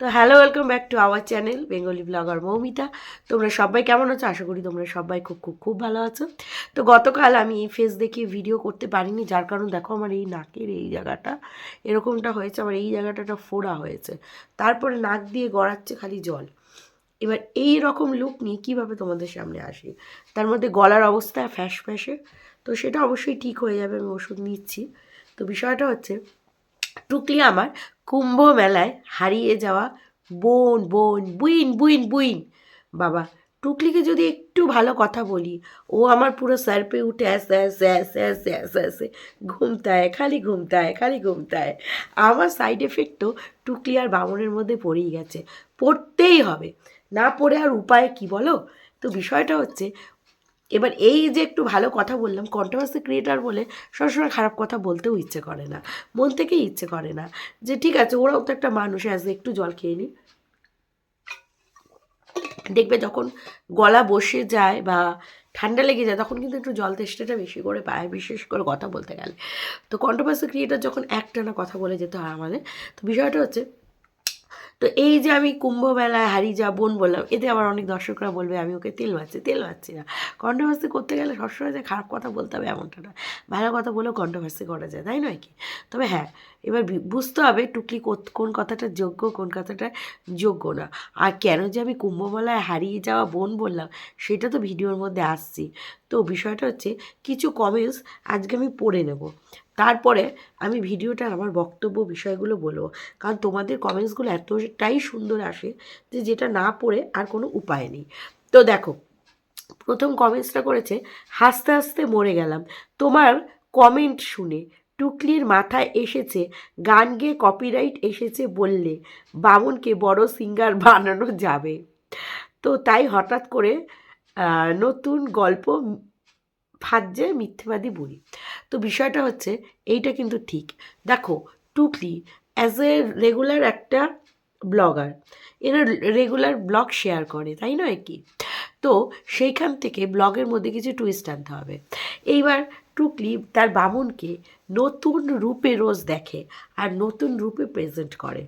তো hello, welcome back to our channel Bengali blogger Moumita. তোমরা সবাই কেমন আছো? আশা করি তোমরা সবাই খুব খুব খুব ভালো আছো। তো গতকাল আমি এই ফেস দেখিয়ে ভিডিও করতে পারিনি, যার কারণ দেখো আমার এই নাকের এই জায়গাটা, এরকমটা হয়েছে, আমার এই জায়গাটা ফোড়া হয়েছে। তারপরে নাক দিয়ে গড়াচ্ছে খালি জল। এবার এই রকম লুক নিয়ে কীভাবে তোমাদের সামনে আসি? তার মধ্যে গলার অবস্থা ফ্যাস ফ্যাসে, তো সেটা অবশ্যই ঠিক হয়ে যাবে, আমি ওষুধ নিচ্ছি। তো বিষয়টা হচ্ছে টুকলি আমার কুম্ভ মেলায় হারিয়ে যাওয়া বোন বোন, বুইন বুইন বুইন। বাবা টুকলিকে যদি একটু ভালো কথা বলি, ও আমার পুরো স্যার পে উঠে আসে আসে আসে আসে আসে আসে ঘুমতায় খালি ঘুমতায় খালি ঘুমতায় আমার সাইড এফেক্টও টুকলি আর বামনের মধ্যে পড়েই গেছে। পড়তেই হবে। না পড়ে আর উপায় কি বলো? তো বিষয়টা হচ্ছে এবার এই যে একটু ভালো কথা বললাম কন্ট্রোভার্সি ক্রিয়েটার বলে সবসময় খারাপ কথা বলতেও ইচ্ছে করে না, মন থেকেই ইচ্ছে করে না, যে ঠিক আছে ওরাও তো একটা মানুষ আছে একটু জল খেয়ে নিই দেখবে যখন গলা বসে যায় বা ঠান্ডা লেগে যায়, তখন কিন্তু একটু জল তেষ্টাটা বেশি করে পায়, বিশেষ করে কথা বলতে গেলে। তো কন্ট্রোভার্সি ক্রিয়েটার যখন একটানা কথা বলে যেতে হয় আমাদের, তো বিষয়টা হচ্ছে তো এই যে আমি কুম্ভ মেলায় হারিয়ে যা বোন বললাম, এতে আবার অনেক দর্শকরা বলবে, আমি ওকে তেল মারছি তেল মারছি না। কন্ট্রোভার্সি করতে গেলে সবসময় যে খারাপ কথা বলতে হবে এমনটা না। ভালো কথা বলেও কন্ট্রোভার্সি করা যায়, তাই নয় কি? তবে হ্যাঁ এবার বুঝতে হবে টুকলি কোন কথাটা যোগ্য, কোন কথাটা যোগ্য না। আর কেন যে আমি কুম্ভমেলায় হারিয়ে যাওয়া বোন বললাম, সেটা তো ভিডিওর মধ্যে আসছি। তো বিষয়টা হচ্ছে, কিছু কমেন্টস আজকে আমি পড়ে নেব। তারপরে আমি ভিডিওটা আমার বক্তব্য বিষয়গুলো বলব। কারণ তোমাদের কমেন্টসগুলো এতটাই সুন্দর আসে যে যেটা না পড়ে আর কোনো উপায় নেই। তো দেখো, প্রথম কমেন্টসটা করেছে, হাসতে হাসতে মরে গেলাম। তোমার কমেন্ট শুনে টুকলির মাথায় এসেছে, গান গেয়ে কপিরাইট এসেছে বললে বামুনকে বড় সিঙ্গার বানানো যাবে। তো তাই হঠাৎ করে নতুন গল্প ফাজ্জে মিথ্যেবাদী বলি তো বিষয়টা হচ্ছে, এইটা কিন্তু ঠিক। দেখো টুকলি অ্যাজ এ রেগুলার একটা ব্লগার এরা রেগুলার ব্লগ শেয়ার করে, তাই নয় কি? তো সেইখান থেকে ব্লগের মধ্যে কিছু টুইস্ট আনতে হবে। এইবার টুকলি তার বামুনকে নতুন রূপে রোজ দেখে আর নতুন রূপে প্রেজেন্ট করে।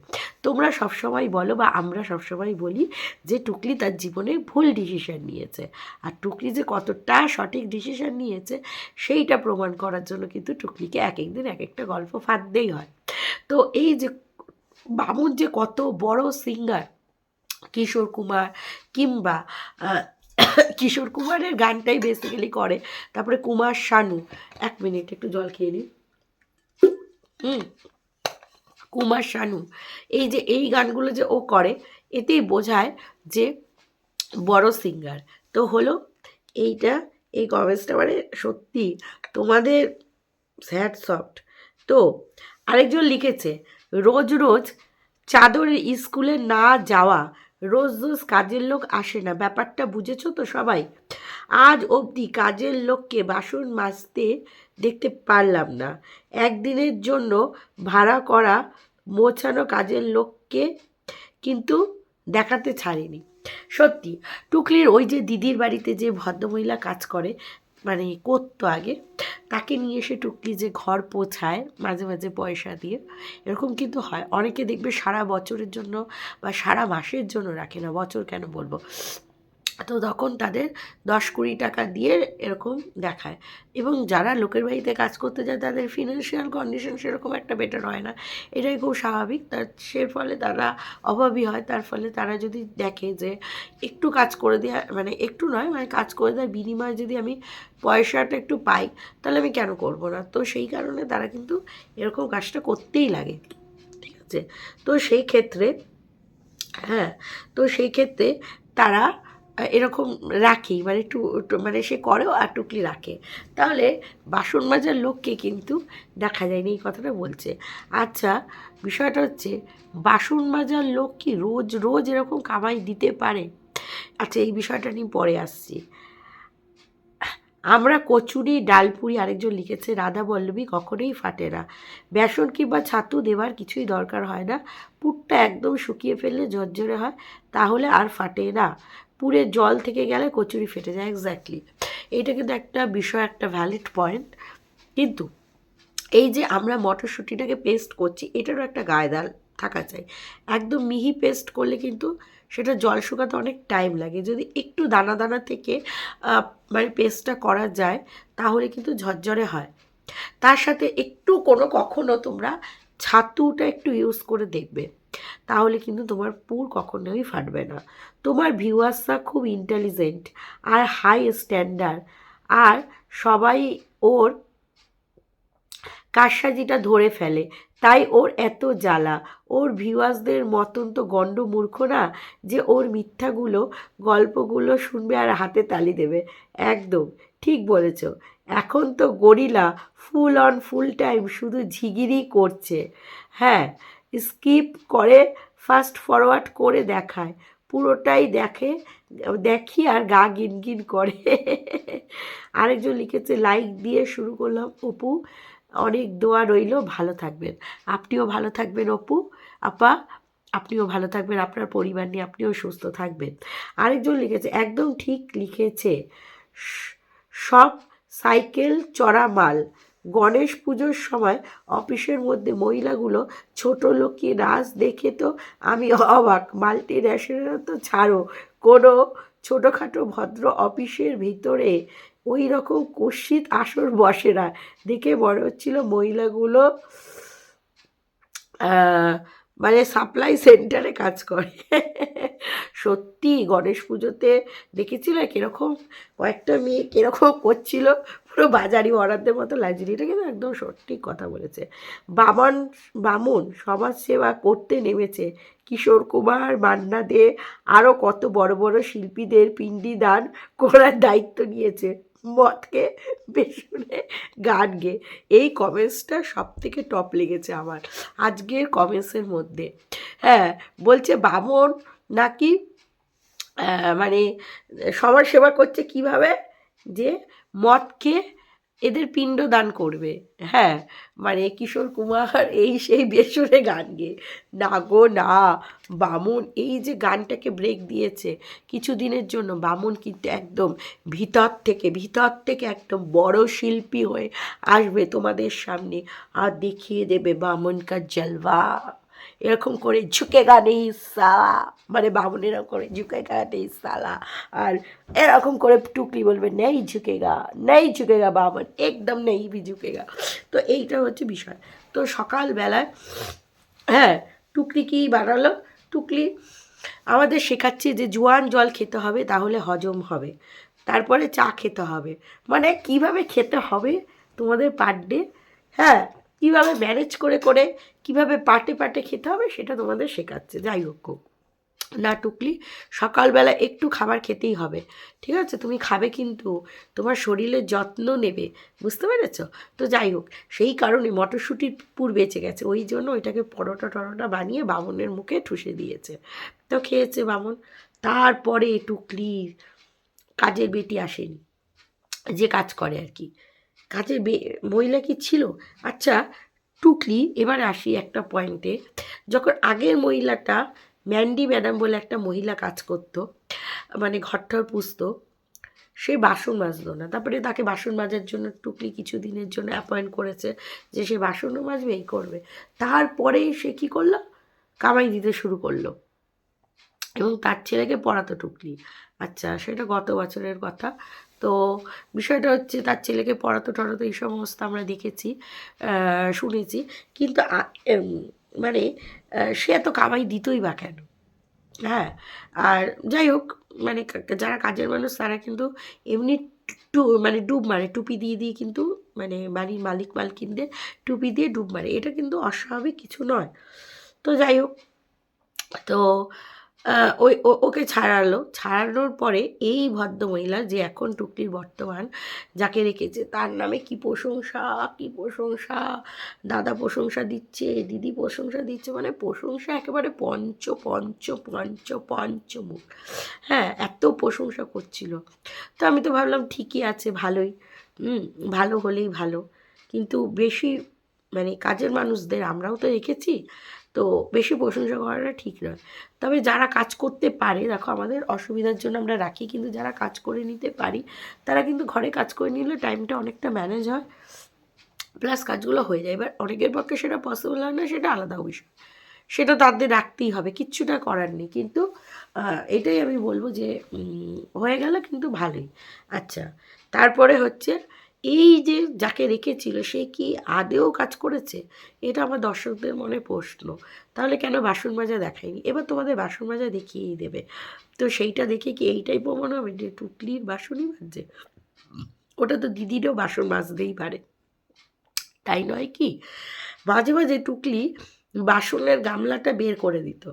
তোমরা সবসময় বলো বা আমরা সবসময় বলি যে টুকলি তার জীবনে ভুল ডিসিশন নিয়েছে। আর টুকলি যে কতটা সঠিক ডিসিশন নিয়েছে সেইটা প্রমাণ করার জন্য কিন্তু টুকলিকে এক এক দিন এক একটা গল্প ফাঁদতেই হয়। তো এই যে বামুন যে কত বড় সিঙ্গার কিশোর কুমার কিংবা কিশোর কুমারের গানটাই বেসিক্যালি করে। তারপরে কুমার শানু। এক মিনিট একটু জল খেয়ে নিই। হুম। কুমার শানু। এই যে, এই গানগুলো যে ও করে, এতেই বোঝায় যে বড় সিঙ্গার তো হলো, এইটা, এই কমেন্টসটা মানে সত্যি তোমাদের স্যাড সফট তো আরেকজন লিখেছে, রোজ রোজ চাদরের স্কুলে না যাওয়া রোজ রোজ কাজের লোক আসে না, ব্যাপারটা বুঝেছ তো সবাই? আজ অবধি কাজের লোককে বাসন মাজতে দেখতে পারলাম না। একদিনের জন্য ভাড়া করা, মোছানো কাজের লোককে কিন্তু দেখাতে ছাড়িনি। সত্যি, টুকলির ওই যে দিদির বাড়িতে যে ভদ্রমহিলা কাজ করে মানে করতো আগে। তাকে নিয়ে এসে টুকলি যে ঘর পোছায় মাঝে মাঝে পয়সা দিয়ে। এরকম কিন্তু হয়। অনেকে দেখবে সারা বছরের জন্য বা সারা মাসের জন্য রাখে না। বছর কেন বলব? তো তখন তাদের দশ কুড়ি টাকা দিয়ে এরকম দেখায়। এবং যারা লোকের বাড়িতে কাজ করতে যায়, তাদের ফিনান্সিয়াল কন্ডিশন সেরকম একটা বেটার হয় না। এটাই খুব স্বাভাবিক। তার, সে ফলে তারা অভাবী হয়। তার ফলে তারা যদি দেখে যে একটু কাজ করে দেওয়া মানে একটু নয় মানে কাজ করে দেওয়ার বিনিময়ে যদি আমি পয়সাটা একটু পাই, তাহলে আমি কেন করব না? তো সেই কারণে তারা কিন্তু এরকম কাজটা করতেই লাগে। ঠিক আছে? তো সেই ক্ষেত্রে হ্যাঁ তো সেই ক্ষেত্রে তারা এরকম রাখি মানে একটু মানে সে করেও আর টুকলি রাখে। তাহলে বাসন মাজার লোককে কিন্তু দেখা যায়নি এই কথাটা বলছে। আচ্ছা বিষয়টা হচ্ছে বাসন মাজার লোক কি রোজ রোজ এরকম কামাই দিতে পারে? আচ্ছা এই বিষয়টা নিয়ে পরে আসছি। আমরা কচুরি, ডালপুরি আরেকজন লিখেছে, রাধা বল্লভী কখনোই ফাটে না। বেসন কিংবা ছাতু দেওয়ার কিছুই দরকার হয় না। পুরটা একদম শুকিয়ে ফেললে ঝরঝরে হয়, তাহলে আর ফাটে না। পুরে জল থেকে গেলে কচুরি ফেটে যায় এক্স্যাক্টলি এইটা কিন্তু একটা বিষয়, একটা ভ্যালিড পয়েন্ট কিন্তু এই যে আমরা মটরশুঁটিটাকে পেস্ট করছি, এটারও একটা গায়ে দাল থাকা চাই। একদম মিহি পেস্ট করলে কিন্তু সেটা জল শুকাতে অনেক টাইম লাগে। যদি একটু দানা দানা থেকে মানে পেস্টটা করা যায়, তাহলে কিন্তু ঝরঝরে হয়। তার সাথে একটু কোনো কখনো তোমরা ছাতুটা একটু ইউজ করে দেখবে। তাহলে কিন্তু তোমার পুর কখনোই ফাটবে না। তোমার ভিউয়ার্সরা খুব ইন্টেলিজেন্ট আর হাই স্ট্যান্ডার্ড আর সবাই ওর কারসাজিটা ধরে ফেলে। তাই ওর এত জ্বালা। ওর ভিউয়ার্সদের মতন তো গণ্ড মূর্খ না যে ওর মিথ্যাগুলো, গল্পগুলো শুনবে আর হাতে তালি দেবে। একদম, ঠিক বলেছ। এখন তো gorilla full on full time শুধু ঝিগিরি করছে। হ্যাঁ স্কিপ করে ফাস্ট ফরওয়ার্ড করে দেখায়। পুরোটাই দেখে, দেখি আর গা গিনগিন করে। আরেকজন লিখেছে লাইক দিয়ে শুরু করলাম, অপু। অনেক দোয়া রইল, ভালো থাকবেন। আপনিও ভালো থাকবেন, অপু। আপা, আপনিও ভালো থাকবেন, আপনার পরিবার নিয়ে আপনিও সুস্থ থাকবেন। আরেকজন লিখেছে, একদম ঠিক লিখেছে। সব সাইকেল, চড়া মাল। গণেশ পুজোর সময় অফিসের মধ্যে মহিলাগুলো ছোট লোককে নাচ দেখে তো আমি অবাক। মাল্টি ন্যাশনাল তো ছাড়ো, কোনো ছোটোখাটো ভদ্র অফিসের ভিতরে ওই রকম কুৎসিত আসর বসে না। দেখে মনে হচ্ছিল মহিলাগুলো মানে সাপ্লাই সেন্টারে কাজ করে। সত্যি গণেশ পুজোতে দেখেছিলে কীরকম কয়েকটা মেয়ে কীরকম করছিল? পুরো বাজারি অর্ডারদের মতো লাগছিল। এটা কিন্তু একদম সঠিক কথা বলেছে। বামন, বামুন সমাজ সেবা করতে নেমেছে। কিশোর কুমার মান্না দে আরও কত বড় বড় শিল্পীদের পিণ্ডি দান করার দায়িত্ব নিয়েছে। মদকে বেসুনে গান গে। এই কমেন্টসটা সব থেকে টপ লেগেছে আমার আজকের কমেন্টসের মধ্যে। হ্যাঁ বলছে বামন নাকি মানে সমাজ সেবা করছে কীভাবে? যে মদকে এদের পিণ্ড দান করবে। হ্যাঁ মানে কিশোর কুমার এই সেই বেসরে গান গেয়ে না গো, না, বামুন, এই যে গানটাকে ব্রেক দিয়েছে কিছু দিনের জন্য, বামুন কিন্তু একদম ভিতর থেকে ভিতর থেকে একদম বড় শিল্পী হয়ে আসবে তোমাদের সামনে। আর দেখিয়ে দেবে বামুন কা জলওয়া। এরকম করে ঝুঁকেগা নেই, সালা। মানে বামুন এরকম করে ঝুঁকেগা নেই, সালা। আর এরকম করে টুকলি বলবে, নেই ঝুঁকে গা, নেই ঝুঁকে গা বামন, একদম নেই ভি ঝুঁকেগা তো এইটা হচ্ছে বিষয়। তো সকালবেলায় হ্যাঁ টুকলি কি বানালো? টুকলি আমাদের শেখাচ্ছে যে জোয়ান জল খেতে হবে, তাহলে হজম হবে। তারপরে চা খেতে হবে। মানে কীভাবে খেতে হবে তোমাদের পার ডে হ্যাঁ কীভাবে ম্যানেজ করে করে কীভাবে পাটে পাটে খেতে হবে সেটা তোমাদের শেখাচ্ছে। যাই হোক। না টুকলি সকালবেলা একটু খাবার খেতেই হবে, ঠিক আছে? তুমি খাবে কিন্তু তোমার শরীরের যত্ন নেবে, বুঝতে পেরেছ? তো যাই হোক, সেই কারণে মটরশুঁটির পুর বেঁচে গেছে, ওই জন্য ওইটাকে পরোটা টরোটা বানিয়ে বামনের মুখে ঠুসে দিয়েছে। তো খেয়েছে বামন। তারপরে টুকলির কাজের বেটি আসেনি, যে কাজ করে আর কি। কাজের মহিলা কি ছিল? আচ্ছা টুকলি এবার আসি একটা পয়েন্টে যখন আগের মহিলাটা ম্যান্ডি ম্যাডাম বলে একটা মহিলা কাজ করতো মানে ঘরটর পুষতো, সে বাসন মাজতো না। তারপরে তাকে বাসন মাজার জন্য টুকলি কিছু দিনের জন্য অ্যাপয়েন্ট করেছে যে সে বাসনও মাজবে, এই করবে। তারপরে সে কী করল? কামাই দিতে শুরু করল। এবং তার ছেলেকে পড়াতো টুকলি। আচ্ছা সেটা গত বছরের কথা। তো বিষয়টা হচ্ছে তার ছেলেকে পড়াতো টড়াতো এই সমস্ত আমরা দেখেছি শুনেছি। কিন্তু মানে সে এত কামাই দিতই বা কেন? হ্যাঁ আর যাই হোক মানে যারা কাজের মানুষ তারা কিন্তু এমনি টু মানে ডুব মারে, টুপি দিয়ে দিয়ে কিন্তু মানে বাড়ির মালিক মালকিনদের টুপি দিয়ে ডুব মারে। এটা কিন্তু অস্বাভাবিক কিছু নয়। তো যাই হোক, তো ওই ওকে ছাড়ালো। ছাড়ানোর পরে এই ভদ্রমহিলা যে এখন টুকটির বর্তমান, যাকে রেখেছে, তার নামে কি প্রশংসা কি প্রশংসা? দাদা প্রশংসা দিচ্ছে, দিদি প্রশংসা দিচ্ছে মানে প্রশংসা একেবারে পঞ্চ পঞ্চ পঞ্চ পঞ্চমুখ হ্যাঁ এত প্রশংসা করছিল। তো আমি তো ভাবলাম, ঠিকই আছে, ভালোই। ভালো হলেই ভালো। কিন্তু বেশি মানে কাজের মানুষদের আমরাও তো রেখেছি। তো বেশি প্রশংসা করাটা ঠিক নয়। তবে যারা কাজ করতে পারে, দেখো আমাদের অসুবিধার জন্য আমরা রাখি, কিন্তু যারা কাজ করে নিতে পারি, তারা কিন্তু ঘরে কাজ করে নিলে টাইমটা অনেকটা ম্যানেজ হয়, প্লাস কাজগুলো হয়ে যায়। এবার অনেকের পক্ষে সেটা পসিবল হয় না, সেটা আলাদা বিষয়। সেটা তাদের রাখতেই হবে কিচ্ছুটা করার নেই। কিন্তু এটাই আমি বলব যে হয়ে গেল কিন্তু ভালোই। আচ্ছা তারপরে হচ্ছে এই যে যাকে রেখেছিল, সে কি আদেও কাজ করেছে? এটা আমার দর্শকদের মনে প্রশ্ন। তাহলে কেন বাসন মাজা দেখায়নি? এবার তোমাদের বাসন মাজা দেখিয়েই দেবে। তো সেইটা দেখে কি এইটাই প্রমাণ হবে যে টুকলির বাসনই মাজছে ওটা তো দিদিরও বাসন মাজতেই পারে। তাই নয় কি? মাঝে মাঝে টুকলি বাসনের গামলাটা বের করে দিত।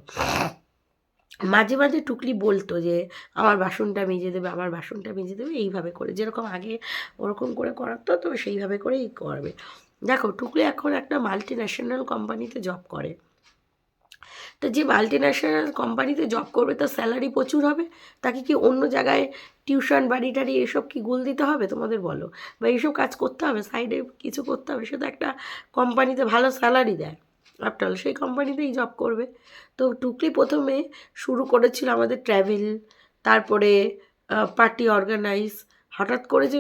মাঝে মাঝে টুকলি বলতো যে, আমার বাসনটা মেজে দেবে, আমার বাসনটা মেজে দেবে, এইভাবে করে। যেরকম আগে ওরকম করে করাতো, তো সেইভাবে করেই করবে। দেখো, টুকলি এখন একটা মাল্টি ন্যাশনাল কোম্পানিতে জব করে। তো যে মাল্টি ন্যাশনাল কোম্পানিতে জব করবে, তার স্যালারি প্রচুর হবে? তাকে কি অন্য জায়গায় টিউশন বাড়ি টাড়ি এসব কি গোল দিতে হবে? তোমাদের বলো। বা এইসব কাজ করতে হবে সাইডে কিছু করতে হবে, সে তো একটা কোম্পানিতে ভালো স্যালারি দেয়। আফটার সেই কোম্পানিতেই জব করবে। তো টুকলি প্রথমে শুরু করেছিল আমাদের ট্র্যাভেল তারপরে পার্টি অর্গানাইজ হঠাৎ করে যে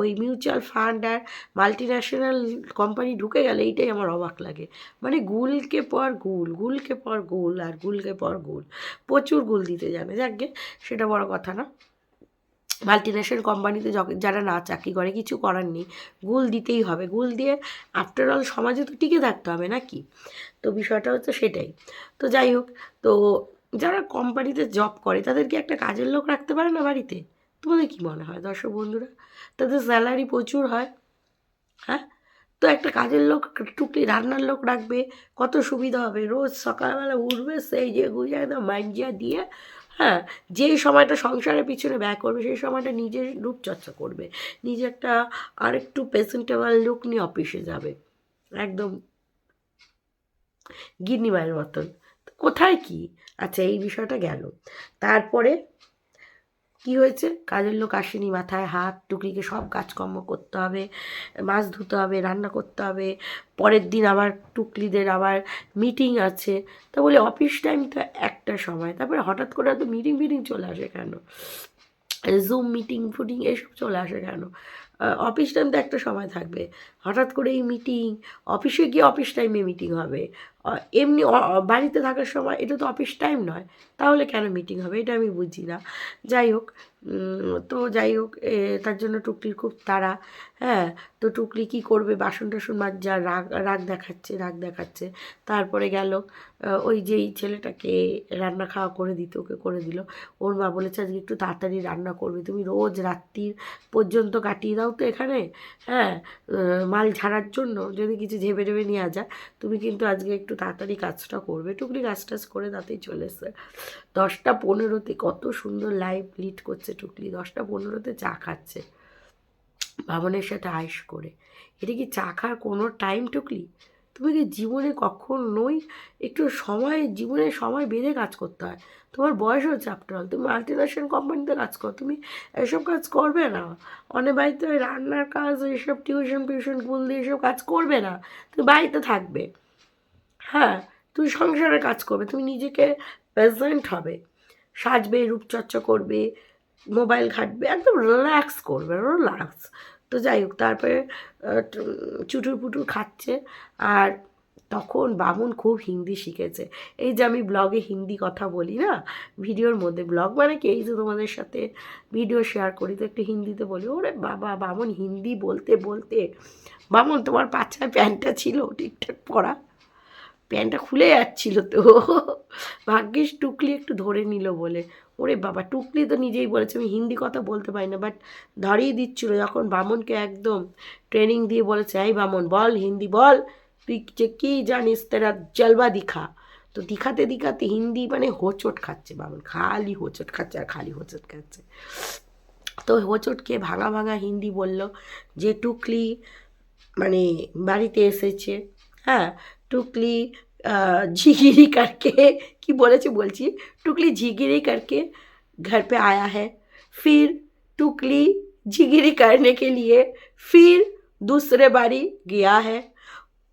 ওই মিউচুয়াল ফান্ড আর মাল্টি ন্যাশনাল কোম্পানি ঢুকে গেলে, এইটাই আমার অবাক লাগে। মানে গুলকে পর গুল, গুলকে পর গুল, আর গুলকে পর গুল। প্রচুর গুল দিতে জানে, যাকে সেটা বড় কথা না। মাল্টি ন্যাশনাল কোম্পানিতে যারা না চাকরি করে, কিছু করার নেই। গুল দিতেই হবে। গুল দিয়ে আফটার অল সমাজে তো টিকে থাকতে হবে নাকি তো বিষয়টা হচ্ছে সেটাই। তো যাই হোক, তো যারা কোম্পানিতে জব করে তাদেরকে একটা কাজের লোক রাখতে পারে না বাড়িতে? তোমাদের কি মনে হয় দর্শক বন্ধুরা? তাদের স্যালারি প্রচুর হয় হ্যাঁ? তো একটা কাজের লোক টুকলি রান্নার লোক রাখবে, কত সুবিধা হবে। রোজ সকালবেলা উঠবে, সেই যে গুজে একদম মাঞ্জিয়া দিয়ে হ্যাঁ যেই সময়টা সংসারের পিছনে ব্যয় করবে, সেই সময়টা নিজের রূপচর্চা করবে। নিজে একটা আরেকটু প্রেজেন্টেবল লুক নিয়ে অফিসে যাবে। একদম গিন্নি মায়ের মতন। কোথায় কি? আচ্ছা এই বিষয়টা গেল। তারপরে কি হয়েছে? কাজের লোক আসেনি মাথায় হাত, টুকরিকে সব কাজকর্ম করতে হবে, মাছ ধুতে হবে, রান্না করতে হবে, পরের দিন আবার টুকলিদের আবার মিটিং আছে। তা বলে অফিস টাইম তো একটা সময়, তারপরে হঠাৎ করে তো মিটিং মিটিং চলে আসে কেন? জুম মিটিং ফুটিং এসব চলে আসে কেন? অফিস টাইম তো একটা সময় থাকবে। হঠাৎ করে এই মিটিং অফিসে গিয়ে অফিস টাইমে মিটিং হবে। এমনি বাড়িতে থাকার সময় এটা তো অফিস টাইম নয়। তাহলে কেন মিটিং হবে? এটা আমি বুঝি না। যাই হোক তো যাই হোক তার জন্য টুকলির খুব তাড়া। হ্যাঁ তো টুকলি কি করবে? বাসন টাসন মাজা, রাগ রাগ দেখাচ্ছে রাগ দেখাচ্ছে। তারপরে গেল ওই যেই ছেলেটাকে রান্না খাওয়া করে দিত, ওকে করে দিল। ওর মা বলেছে, আজকে একটু তাড়াতাড়ি রান্না করবে। তুমি রোজ রাত্রির পর্যন্ত কাটিয়ে দাও তো এখানে। হ্যাঁ মাল ঝাড়ার জন্য। যদি কিছু ঝেপে ঝেপে নেওয়া যায় তুমি কিন্তু আজকে একটু তাড়াতাড়ি কাজটা করবে। টুকলি কাজ টাজ করে তাতেই চলে এসছে। দশটা পনেরোতে কত সুন্দর লাইভ লিড করছে টুকলি দশটা পনেরোতে চা খাচ্ছে। বামনের সাথে আয়েস করে। এটা কি চা খাওয়ার কোনো টাইম টুকলি? তুমি কি জীবনে কখনোই একটু সময়, জীবনে সময় বেঁধে কাজ করতে হয়? তোমার বয়স হচ্ছে আফটার তুমি মাল্টিনেশনাল কোম্পানিতে কাজ করো, তুমি এসব কাজ করবে না। অনেক বাড়িতে ওই রান্নার কাজ এইসব টিউশন টিউশন গুল দিয়ে এসব কাজ করবে না। তুমি বাড়িতে থাকবে। হ্যাঁ তুমি সংসারের কাজ করবে, তুমি নিজেকে প্রেজেন্ট হবে। সাজবে, রূপচর্চা করবে মোবাইল ঘাটবে, একদম রিল্যাক্স করবে রিল্যাক্স তো যাই হোক, তারপরে চুটুর পুটুর খাচ্ছে। আর তখন বামুন খুব হিন্দি শিখেছে। এই যে আমি ব্লগে হিন্দি কথা বলি না, ভিডিওর মধ্যে, ব্লগ মানে কি? এই যে তোমাদের সাথে ভিডিও শেয়ার করি, তো একটু হিন্দিতে বলি। ওরে বাবা, বামুন হিন্দি বলতে বলতে, বামুন তোমার পাছায় প্যান্টটা ছিল ঠিকঠাক পরা। প্যান্টটা খুলে যাচ্ছিল তো। ভাগ্যিস টুকলি একটু ধরে নিল বলে। ওরে বাবা, টুকলি তো নিজেই বলেছে, আমি হিন্দি কথা বলতে পারি না বাট ধরেই দিচ্ছিল। যখন বামনকে একদম ট্রেনিং দিয়ে বলেছে, এই বামন, বল হিন্দি, বল, তুই যে কী জানিস তেরা জলবা দিখা তো দিখাতে দিখাতে হিন্দি মানে হোঁচট খাচ্ছে বামন, খালি হোঁচট খাচ্ছে আর খালি হোঁচট খাচ্ছে। তো হোঁচটকে ভাঙা ভাঙা হিন্দি বলল যে টুকলি মানে বাড়িতে এসেছে হ্যাঁ? टुकली झिगिरी करके कि बोले बोल बोलिए टुकली झिगिरी करके घर पे आया है फिर टुकली झिगिरी करने के लिए फिर दूसरे बारी गया है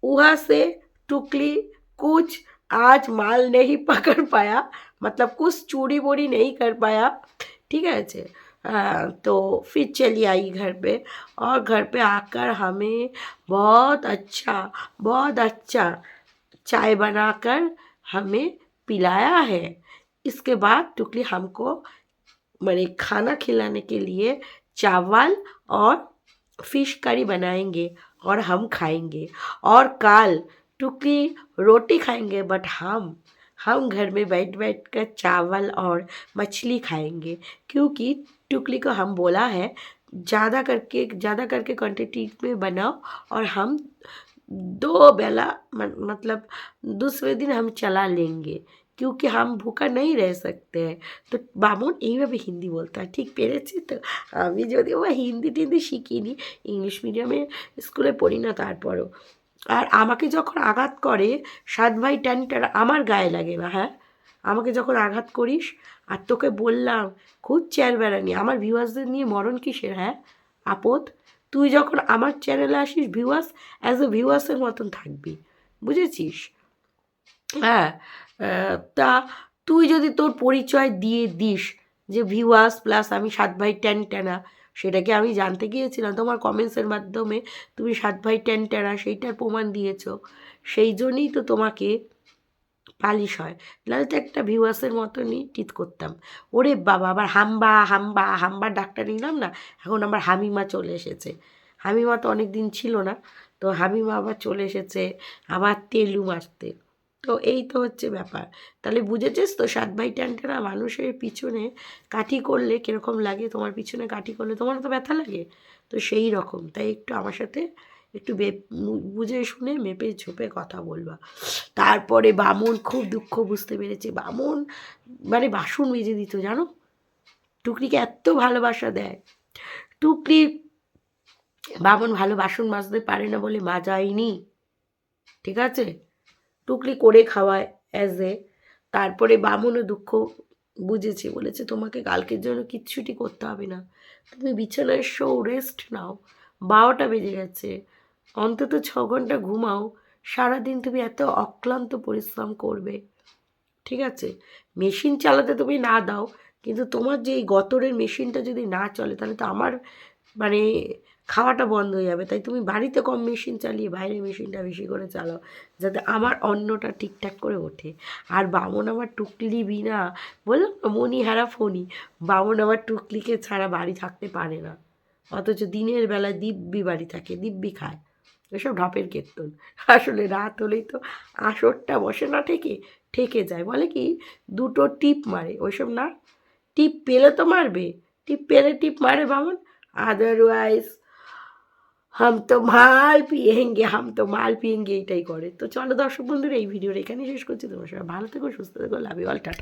वहाँ से टुकली कुछ आज माल नहीं पकड़ पाया मतलब कुछ चूड़ी बोड़ी नहीं कर पाया ठीक है अच्छे तो फिर चली आई घर पे और घर पे आकर हमें बहुत अच्छा बहुत अच्छा चाय बनाकर हमें पिलाया है। इसके बाद टुकली हमको मैंने खाना खिलाने के लिए चावल और फ़िश करी बनाएँगे और हम खाएँगे। और कल टुकली रोटी खाएँगे बट हम हम घर में बैठ बैठ कर चावल और मछली खाएँगे, क्योंकि टुकली को हम बोला है, ज़्यादा करके ज़्यादा करके क्वांटिटी में बनाओ और हम दो बेला म- मतलब दूसरे दिन हम चला लेंगे क्योंकि हम भूखा नहीं रह सकते हैं তো বামন এইভাবে হিন্দি বলতে হয় ঠিক পেরেছি তো আমি যদিও বা হিন্দি টিন্দি শিখিনি ইংলিশ মিডিয়ামে স্কুলে পড়ি না তারপরেও আর আমাকে যখন আঘাত করে সাত ভাই টানটার আমার গায়ে লাগে না হ্যাঁ আমাকে যখন আঘাত করিস আর তোকে বললাম খুব চেয়ার বেড়ানি আমার ভিউয়ার্সদের নিয়ে মরণ কিসের হ্যাঁ আপদ তুই যখন আমার চ্যানেলে আসিস ভিউয়ার্স অ্যাজ এ ভিউয়ার্সের মতন থাকবি। বুঝেছিস? হ্যাঁ তা তুই যদি তোর পরিচয় দিয়ে দিস যে ভিউয়ার্স প্লাস আমি সাত ভাই ট্যান ট্যানা, সেটাকে আমি জানতে গিয়েছিলাম। তোমার কমেন্টসের মাধ্যমে তুমি সাত ভাই ট্যান ট্যানা, সেইটার প্রমাণ দিয়েছ। সেই জন্যই তো তোমাকে পালিশ হয়। নাহলে তো একটা ভিউয়ার্সের মতনই টিত করতাম। ওরে বাবা, আবার হাম্বা হাম্বা হাম্বার ডাক্তার নিলাম না, এখন আমার হামিমা চলে এসেছে। হামিমা তো অনেক দিন ছিল না, তো হামিমা আবার চলে এসেছে, আবার তেলু মারতে। তো এই তো হচ্ছে ব্যাপার। তাহলে বুঝেছিস তো, সাত ভাই টানটানা মানুষের পিছনে কাঠি করলে কীরকম লাগে? তোমার পিছনে কাঠি করলে তোমার তো ব্যথা লাগে? তো সেই রকম। তাই একটু আমার সাথে একটু বুঝে শুনে মেপে ঝোপে কথা বলবা। তারপরে বামন খুব দুঃখ বুঝতে পেরেছে। বামন মানে বাসন মেজে দিত, জানো? টুকরিকে এত ভালোবাসা দেয়। টুকরি, বামন ভালো বাসন মাজতে পারে না বলে মাজায়নি। ঠিক আছে? টুকরি করে খাওয়ায় অ্যাজ এ তারপরে বামনও দুঃখ বুঝেছে। বলেছে, তোমাকে কালকের জন্য কিচ্ছুটি করতে হবে না। তুমি বিছানায় শো রেস্ট নাও। বারোটা বেজে গেছে। অন্তত ছ ঘণ্টা ঘুমাও, সারাদিন তুমি এত অক্লান্ত পরিশ্রম করবে। ঠিক আছে? মেশিন চালাতে তুমি না দাও, কিন্তু তোমার যে এই গতরের মেশিনটা যদি না চলে, তাহলে তো আমার মানে খাওয়াটা বন্ধ হয়ে যাবে। তাই তুমি বাড়িতে কম মেশিন চালিয়ে বাইরে মেশিনটা বেশি করে চালাও, যাতে আমার অন্নটা ঠিকঠাক করে ওঠে। আর বামন আমার টুকলি বিনা, বললাম না মনি হারা ফণি, বামন আমার টুকলিকে ছাড়া বাড়ি থাকতে পারে না। অথচ দিনের বেলায় দিব্যি বাড়ি থাকে, দিব্যি খায়। এসব ঢপের কীর্তন। আসলে রাত হলেই তো আসরটা বসে না ঠেকে ঠেকে যায়। বলে কি, দুটো টিপ মারে। ওইসব না, টিপ পেলে তো মারবে। টিপ পেলে টিপ মারে বামন। আদারওয়াইজ হাম তো মাল পিয়েঙ্গে, হাম তো মাল পিয়েঙ্গে এইটাই করে। তো চলো দর্শক বন্ধুরা, এই ভিডিওর এখানেই শেষ করছি। তোমার সবাই ভালো থেকো, সুস্থ থেকো লাভ অল টাটা।